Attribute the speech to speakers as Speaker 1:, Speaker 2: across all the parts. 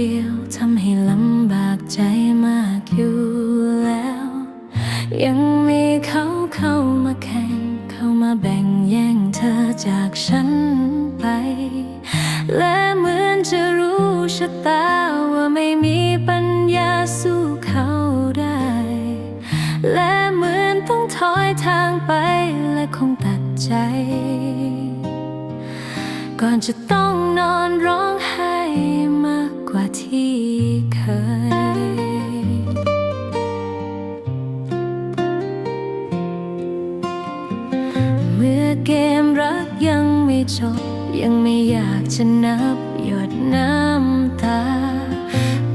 Speaker 1: ดียวทำให้ลำบากใจมากอยู่แล้ว ยังมีเขาเข้ามาแข่ง เข้ามาแบ่งแย่งเธอจากฉันไป และเหมือนจะรู้ชะตาว่าไม่มีปัญญาสู้เขาได้ และเหมือนต้องถอยทางไปและคงตัดใจ ก่อนจะต้องนอนร้องไห้ ที่เคย เมื่อเกมรักยังไม่จบ ยังไม่อยากจะนับหยดน้ำตา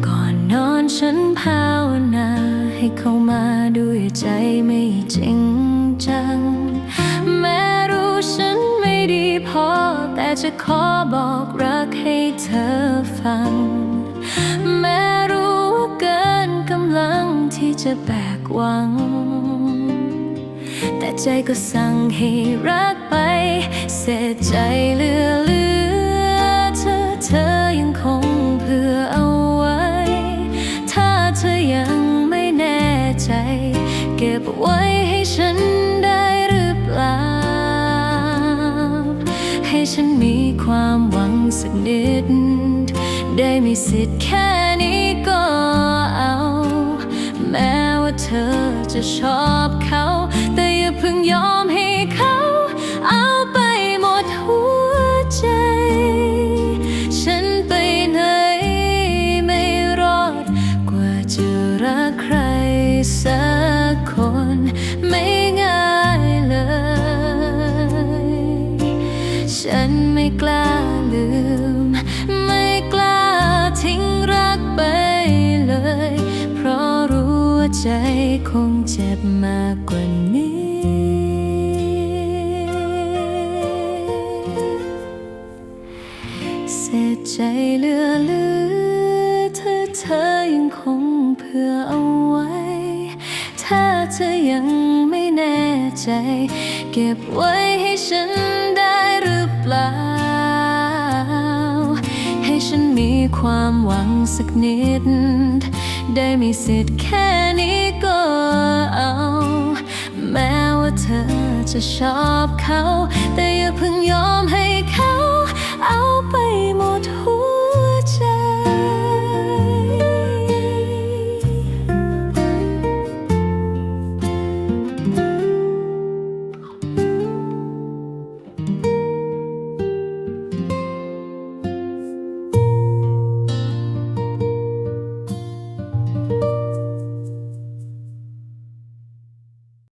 Speaker 1: ก่อนนอนฉันภาวนา ให้เขามาด้วยใจไม่จริงจัง แม้รู้ฉันไม่ดีพอ แต่จะขอบอกรักให้เธอฟัง จะแบกหวัง แต่ใจก็สั่งให้รักไป เสียใจเหลือเหลือเธอเธอยังคงเผื่อเอาไว้ ถ้าเธอยังไม่แน่ใจ เก็บไว้ให้ฉันได้หรือเปล่า ให้ฉันมีความหวังสักนิด ได้มีสิทธิ์แค่ แม้ว่าเธอจะชอบเขา แต่อย่าเพิ่งยอมให้เขา เอาไปหมดหัวใจ ฉันไปไหนไม่รอด กว่าจะรักใครสักคน ไม่ง่ายเลย ฉันไม่กล้าลืม ไม่กล้าทิ้งรักไปเลย ใจคงเจ็บมากกว่านี้ เสียใจเหลือเหลือเธอเธอยังคงเผื่อเอาไว้ ถ้าเธอยังไม่แน่ใจ เก็บไว้ให้ฉันได้หรือเปล่า ให้ฉันมีความหวังสักนิด ได้มีสิทธิ์แค่นี้ก็เอา แม้ว่าเธอจะชอบเขา แต่อย่าเพิ่งยอมให้